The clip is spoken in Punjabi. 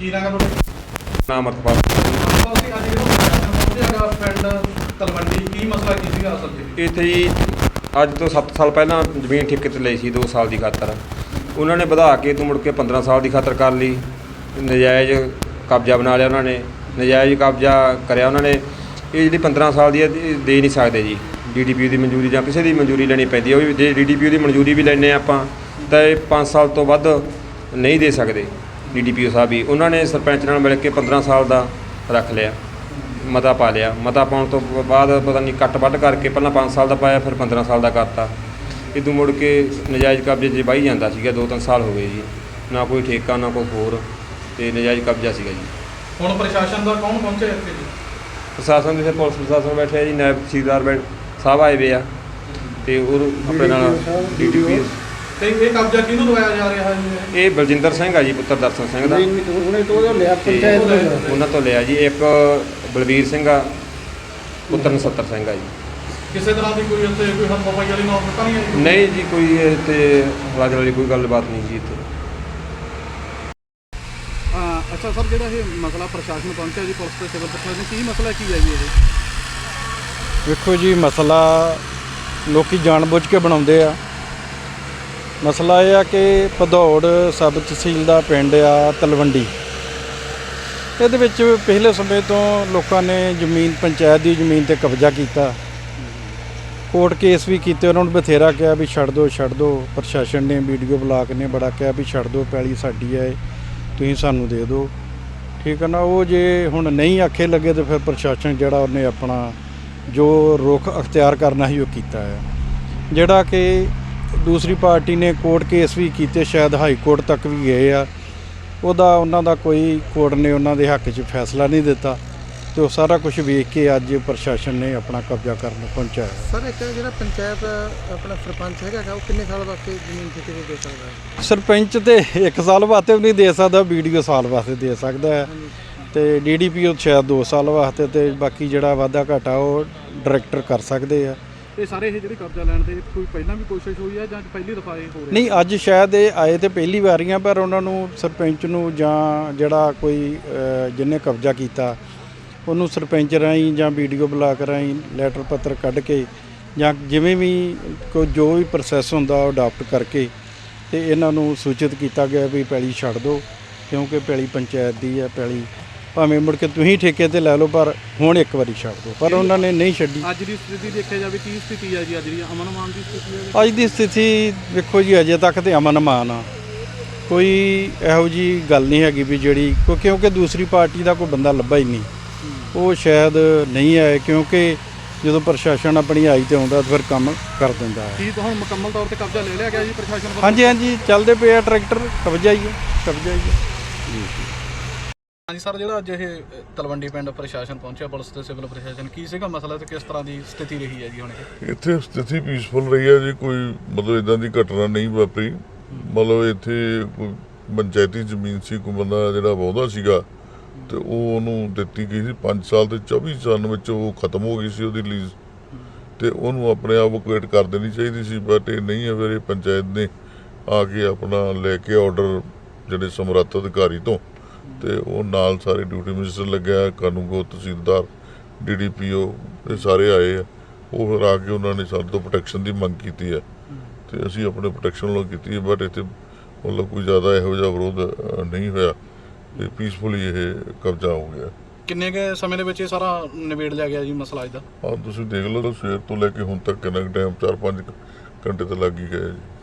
ਕੀ ਨਾਮ ਹੈ ਨਾਮ ਪਿੰਡ ਤਲਵੰਡੀ ਕੀ ਮਸਲਾ ਕੀ ਸੀਗਾ ਅਸਲ 'ਚ ਇੱਥੇ ਜੀ ਅੱਜ ਤੋਂ 7 ਸਾਲ ਪਹਿਲਾਂ ਜ਼ਮੀਨ ਠੇਕੇ ਤੇ ਲਈ ਸੀ 2 ਸਾਲ ਦੀ ਖਾਤਰ। ਉਹਨਾਂ ਨੇ ਵਧਾ ਕੇ ਤੋਂ ਮੁੜ ਕੇ 15 ਸਾਲ ਦੀ ਖਾਤਰ ਕਰ ਲਈ। ਨਜਾਇਜ਼ ਕਬਜ਼ਾ ਬਣਾ ਲਿਆ ਉਹਨਾਂ ਨੇ। ਨਜਾਇਜ਼ ਕਬਜ਼ਾ ਕਰਿਆ ਉਹਨਾਂ ਨੇ। ਇਹ ਜਿਹੜੀ 15 ਸਾਲ ਦੀ ਹੈ ਦੇ ਨਹੀਂ ਸਕਦੇ ਜੀ। ਡੀਡੀਪੀ ਦੀ ਮਨਜ਼ੂਰੀ ਜਾਂ ਕਿਸੇ ਦੀ ਮਨਜ਼ੂਰੀ ਲੈਣੀ ਪੈਂਦੀ ਹੈ। ਉਹ ਵੀ ਜੇ ਡੀਡੀਪੀ ਦੀ ਮਨਜ਼ੂਰੀ ਵੀ ਲੈਣੇ ਆਪਾਂ ਤਾਂ ਇਹ 5 ਸਾਲ ਤੋਂ ਵੱਧ ਨਹੀਂ ਦੇ ਸਕਦੇ। ਡੀਡੀਪੀਓ ਸਾਹਿਬ ਵੀ ਉਹਨਾਂ ਨੇ ਸਰਪੰਚ ਨਾਲ ਮਿਲ ਕੇ 15 ਸਾਲ ਦਾ ਰੱਖ ਲਿਆ ਮਤਾ ਪਾ ਲਿਆ। ਮਤਾ ਪਾਉਣ ਤੋਂ ਬਾਅਦ ਪਤਾ ਨਹੀਂ ਕੱਟ ਵੱਢ ਕਰਕੇ ਪਹਿਲਾਂ 5 ਸਾਲ ਦਾ ਪਾਇਆ ਫਿਰ 15 ਸਾਲ ਦਾ ਕਰਤਾ। ਇਦੋਂ ਮੁੜ ਕੇ ਨਜਾਇਜ਼ ਕਬਜ਼ੇ 'ਚ ਵਾਹੀ ਜਾਂਦਾ ਸੀਗਾ 2-3 ਸਾਲ ਹੋ ਗਏ ਜੀ। ਨਾ ਕੋਈ ਠੇਕਾ ਨਾ ਕੋਈ ਹੋਰ ਤੇ ਨਜਾਇਜ਼ ਕਬਜ਼ਾ ਸੀਗਾ ਜੀ। ਹੁਣ ਪ੍ਰਸ਼ਾਸਨ ਦਾ ਕੌਣ ਪਹੁੰਚਿਆ ਇੱਥੇ ਜੀ? ਪ੍ਰਸ਼ਾਸਨ ਦੇ ਪੁਲਿਸ ਪ੍ਰਸ਼ਾਸਨ ਬੈਠਿਆ ਜੀ ਨਾਇਬ ਤਹਿਸੀਲਦਾਰ ਸਾਹਿਬ ਆਏ ਵੇ ਆ ਤੇ ਉਹ ਆਪਣੇ ਨਾਲ ਡੀਟੀਪੀ ਤੇ ਇਹ ਕਬਜ਼ਾ ਕਿਹਨੂੰ ਦਵਾਇਆ ਜਾ ਰਿਹਾ ਹੈ ਜੀ? ਇਹ ਬਲਜਿੰਦਰ ਸਿੰਘ ਆ ਜੀ ਪੁੱਤਰ ਦਰਸ਼ਨ ਸਿੰਘ ਦਾ। ਹੁਣੇ ਤੋਂ ਉਹ ਲਿਆ ਤੇ ਪੰਚਾਇਤ ਦਾ ਉਹਨਾਂ ਤੋਂ ਲਿਆ ਜੀ। ਇੱਕ ਬਲਵੀਰ ਸਿੰਘ ਆ ਪੁੱਤਰ ਨਸੱਤਰ ਸਿੰਘ ਆ ਜੀ। ਕਿਸੇ ਤਰ੍ਹਾਂ ਦੀ ਕੋਈ ਉੱਥੇ ਕੋਈ ਹੱਥੋਂ ਪਾਈ ਵਾਲੀ ਨੌਬਤ ਤਾਂ ਨਹੀਂ ਆਈ? ਜੀ? ਨਹੀਂ ਜੀ ਕੋਈ ਇਹ ਤੇ ਰਾਜ ਵਾਲੀ ਕੋਈ ਗੱਲਬਾਤ ਨਹੀਂ ਜੀ ਇੱਥੇ। ਹਾਂ ਅੱਛਾ ਸਰ ਜਿਹੜਾ ਇਹ ਮਸਲਾ ਪ੍ਰਸ਼ਾਸਨ ਪਹੁੰਚਿਆ ਜੀ ਪੁਲਿਸ ਤੇ ਸਿਵਲ ਪ੍ਰਸ਼ਾਸਨ ਕੀ ਮਸਲਾ ਕੀ ਹੈ ਜੀ ਇਹ? ਵੇਖੋ ਜੀ ਮਸਲਾ ਲੋਕੀ ਜਾਣਬੁੱਝ ਕੇ ਬਣਾਉਂਦੇ ਆ। ਮਸਲਾ ਇਹ ਆ ਕਿ ਭਦੌੜ ਸਬ ਤਹਿਸੀਲ ਦਾ ਪਿੰਡ ਆ ਤਲਵੰਡੀ। ਇਹਦੇ ਵਿੱਚ ਪਹਿਲੇ ਸਮੇਂ ਤੋਂ ਲੋਕਾਂ ਨੇ ਜ਼ਮੀਨ, ਪੰਚਾਇਤ ਦੀ ਜ਼ਮੀਨ ਤੇ ਕਬਜ਼ਾ ਕੀਤਾ। ਕੋਰਟ ਕੇਸ ਵੀ ਕੀਤੇ, ਉਹਨਾਂ ਨੂੰ ਬਥੇਰਾ ਕਿਹਾ ਵੀ ਛੱਡ ਦਿਓ ਛੱਡ ਦਿਓ ਪ੍ਰਸ਼ਾਸਨ ਨੇ ਵੀਡੀਓ ਬਲਾਕ ਨੇ ਬੜਾ ਕਿਹਾ ਵੀ ਛੱਡ ਦਿਓ ਪੈਲੀ ਸਾਡੀ ਹੈ ਤੁਸੀਂ ਸਾਨੂੰ ਦੇ ਦਿਓ ਠੀਕ ਹੈ ਨਾ, ਉਹ ਜੇ ਹੁਣ ਨਹੀਂ ਆਖੇ ਲੱਗੇ ਤੇ ਫਿਰ ਪ੍ਰਸ਼ਾਸਨ ਜਿਹੜਾ ਉਹਨੇ ਆਪਣਾ ਜੋ ਰੁਖ ਅਖਤਿਆਰ ਕਰਨਾ ਸੀ ਉਹ ਕੀਤਾ ਹੈ ਜਿਹੜਾ ਕਿ ਦੂਸਰੀ ਪਾਰਟੀ ਨੇ ਕੋਰਟ ਕੇਸ ਵੀ ਕੀਤੇ ਸ਼ਾਇਦ ਹਾਈ ਕੋਰਟ ਤੱਕ ਵੀ ਗਏ ਆ। ਉਹਦਾ ਉਹਨਾਂ ਦਾ ਕੋਈ ਕੋਰਟ ਨੇ ਉਹਨਾਂ ਦੇ ਹੱਕ 'ਚ ਫੈਸਲਾ ਨਹੀਂ ਦਿੱਤਾ ਤੇ ਉਹ ਸਾਰਾ ਕੁਝ ਵੇਖ ਕੇ ਅੱਜ ਪ੍ਰਸ਼ਾਸਨ ਨੇ ਆਪਣਾ ਕਬਜ਼ਾ ਕਰਨ ਪਹੁੰਚਾਇਆ। ਸਰ ਇੱਕ ਜਿਹੜਾ ਪੰਚਾਇਤ ਆਪਣਾ ਸਰਪੰਚ ਹੈਗਾ ਉਹ ਕਿੰਨੇ ਸਾਲ ਵਾਸਤੇ ਜ਼ਮੀਨ ਠੇਕੇ ਤੇ ਦੇ ਸਕਦਾ ਸਰਪੰਚ ਤੇ 1 ਸਾਲ ਵਾਸਤੇ ਵੀ ਨਹੀਂ ਦੇ ਸਕਦਾ ਵੀਡੀਓ ਸਾਲ ਵਾਸਤੇ ਦੇ ਸਕਦਾ ਹੈ। ਤੇ ਡੀਡੀਪੀਓ ਸ਼ਾਇਦ 2 ਸਾਲ ਵਾਸਤੇ ਤੇ ਬਾਕੀ ਜਿਹੜਾ ਵਾਧਾ ਘਾਟਾ ਉਹ ਡਾਇਰੈਕਟਰ ਕਰ ਸਕਦੇ ਆ। ਇਹ ਸਾਰੇ ਇਹ ਜਿਹੜੇ ਕਬਜ਼ਾ ਲੈਣ ਦੇ ਕੋਈ ਪਹਿਲਾਂ ਵੀ ਕੋਸ਼ਿਸ਼ ਹੋਈ ਹੈ ਜਾਂ ਪਹਿਲੀ ਦਫਾ ਇਹ ਹੋ ਰਿਹਾ? ਨਹੀਂ ਅੱਜ ਸ਼ਾਇਦ ਇਹ ਆਏ ਤੇ ਪਹਿਲੀ ਵਾਰ ਵਾਰੀਆਂ ਪਰ ਉਹਨਾਂ ਨੂੰ ਸਰਪੰਚ ਨੂੰ ਜਾਂ ਜਿਹੜਾ ਕੋਈ ਅਹ, ਜਿਹਨੇ ਕਬਜ਼ਾ ਕੀਤਾ ਉਹਨੂੰ ਸਰਪੰਚ ਰਾਹੀਂ ਜਾਂ ਵੀਡੀਓ ਬਲਾਕ ਰਾਹੀਂ ਲੈਟਰ ਪੱਤਰ ਕੱਢ ਕੇ ਜਾਂ ਜਿਵੇਂ ਵੀ ਕੋਈ ਜੋ ਵੀ ਪ੍ਰੋਸੈਸ ਹੁੰਦਾ ਉਹ ਅਡਾਪਟ ਕਰਕੇ ਤੇ ਇਹਨਾਂ ਨੂੰ ਸੂਚਿਤ ਕੀਤਾ ਗਿਆ ਵੀ ਪੈਲੀ ਛੱਡ ਦਿਓ ਕਿਉਂਕਿ ਪੈਲੀ ਪੰਚਾਇਤ ਦੀ ਹੈ ਪੈਲੀ ਭਾਵੇਂ ਮੁੜ ਕੇ ਤੁਸੀਂ ਠੇਕੇ ਤੇ ਲੈ ਲਓ ਪਰ ਹੁਣ ਇੱਕ ਵਾਰੀ ਛੱਡ ਦਿਓ। ਪਰ ਉਹਨਾਂ ਨੇ ਨਹੀਂ ਛੱਡੀ। ਅੱਜ ਦੀ ਸਥਿਤੀ ਦੇਖਿਆ ਜਾਵੇ ਕੀ ਸਥਿਤੀ ਹੈ ਜੀ ਅੱਜ ਦੀ? ਅਮਨ ਮਾਨ ਦੀ ਸਥਿਤੀ ਹੈ ਅੱਜ ਦੀ ਸਥਿਤੀ ਵੇਖੋ ਜੀ ਅਜੇ ਤੱਕ ਤੇ ਅਮਨ ਮਾਨ ਆ। ਕੋਈ ਇਹੋ ਜੀ ਗੱਲ ਨਹੀਂ ਹੈਗੀ ਵੀ ਜਿਹੜੀ ਕਿਉਂ- ਕਿਉਂਕਿ ਦੂਸਰੀ ਪਾਰਟੀ ਦਾ ਕੋਈ ਬੰਦਾ ਲੱਭਾ ਹੀ ਨਹੀਂ। ਉਹ ਸ਼ਾਇਦ ਨਹੀਂ ਆਏ ਕਿਉਂਕਿ ਜਦੋਂ ਪ੍ਰਸ਼ਾਸਨ ਆਪਣੀ ਆਈ ਤੇ ਆਉਂਦਾ ਤਾਂ ਫਿਰ ਕੰਮ ਕਰ ਦਿੰਦਾ ਹੈ। ਕੀ ਹੁਣ ਮੁਕੰਮਲ ਤੌਰ ਤੇ ਕਬਜ਼ਾ ਲੈ ਲਿਆ ਗਿਆ ਜੀ ਪ੍ਰਸ਼ਾਸਨ ਵੱਲੋਂ ਹਾਂਜੀ ਹਾਂਜੀ ਚੱਲਦੇ ਪਏ ਆ ਟਰੈਕਟਰ ਕਬਜ਼ਾ ਹੀ ਹੈ ਕਬਜ਼ਾ ਹੀ। ਹੈ। ਹਾਂਜੀ ਸਰ, ਜਿਹੜਾ ਅੱਜ ਇਹ ਤਲਵੰਡੀ ਪਿੰਡ ਪ੍ਰਸ਼ਾਸਨ ਪਹੁੰਚਿਆ, ਪੁਲਿਸ ਤੇ ਸਿਵਲ ਪ੍ਰਸ਼ਾਸਨ, ਕੀ ਸੀਗਾ ਮਸਲਾ ਤੇ ਕਿਸ ਤਰ੍ਹਾਂ ਦੀ ਸਥਿਤੀ ਰਹੀ ਹੈ ਜੀ ਹੁਣ ਇਹ? ਇੱਥੇ ਸਥਿਤੀ ਪੀਸਫੁਲ ਰਹੀ ਹੈ ਜੀ, ਕੋਈ ਮਤਲਬ ਇਦਾਂ ਦੀ ਘਟਨਾ ਨਹੀਂ ਵਾਪਰੀ। ਮਤਲਬ ਇੱਥੇ ਕੋਈ ਪੰਚਾਇਤੀ ਜ਼ਮੀਨ ਸੀ, ਕੋਈ ਬੰਦਾ ਜਿਹੜਾ ਵਾਹੁੰਦਾ ਸੀਗਾ ਤੇ ਉਹ ਉਹਨੂੰ ਦਿੱਤੀ ਗਈ ਸੀ 5 ਸਾਲ ਤੇ 24 ਸਾਲ ਵਿੱਚ ਉਹ ਖਤਮ ਹੋ ਗਈ ਸੀ ਉਹਦੀ ਲੀਜ਼ ਤੇ ਉਹਨੂੰ ਆਪਣੇ ਆਪ ਵਕੇਟ ਕਰ ਦੇਣੀ ਚਾਹੀਦੀ ਸੀ ਬਟ ਇਹ ਨਹੀਂ ਹੈ, ਫਿਰ ਇਹ ਪੰਚਾਇਤ ਨੇ ਆ ਕੇ ਆਪਣਾ ਲੈ ਕੇ ਆਰਡਰ ਜਿਹੜੇ ਸਮਰੱਥ ਅਧਿਕਾਰੀ ਤੋਂ ਤੇ ਉਹ ਨਾਲ ਸਾਰੇ ਡਿਊਟੀ ਮਿਨਿਸਟਰ ਲੱਗਿਆ ਕਾਨੂੰਗੋ ਤਹਿਸੀਲਦਾਰ ਡੀਡੀਪੀਓ ਇਹ ਸਾਰੇ ਆਏ ਆ। ਉਹ ਫਿਰ ਆ ਕੇ ਉਹਨਾਂ ਨੇ ਸਾਡੇ ਤੋਂ ਪ੍ਰੋਟੈਕਸ਼ਨ ਦੀ ਮੰਗ ਕੀਤੀ ਹੈ ਤੇ ਅਸੀਂ ਆਪਣੇ ਪ੍ਰੋਟੈਕਸ਼ਨ ਵੱਲੋਂ ਕੀਤੀ ਹੈ ਬਟ ਇੱਥੇ ਮਤਲਬ ਕੋਈ ਜ਼ਿਆਦਾ ਇਹੋ ਜਿਹਾ ਵਿਰੋਧ ਨਹੀਂ ਹੋਇਆ। ਤੇ ਪੀਸਫੁਲੀ ਇਹ ਕਬਜ਼ਾ ਹੋ ਗਿਆ। ਕਿੰਨੇ ਕੇ ਸਮੇਂ ਦੇ ਵਿੱਚ ਇਹ ਸਾਰਾ ਨਿਬੇੜ ਲਿਆ ਗਿਆ ਜੀ ਮਸਲਾ ਅੱਜ ਦਾ? ਆ ਤੁਸੀਂ ਦੇਖ ਲਓ ਸਵੇਰ ਤੋਂ ਲੈ ਕੇ ਹੁਣ ਤੱਕ ਕਿੰਨਾ ਟਾਈਮ 4-5 ਘੰਟੇ ਤਾਂ ਲੱਗ ਹੀ ਗਏ ਜੀ।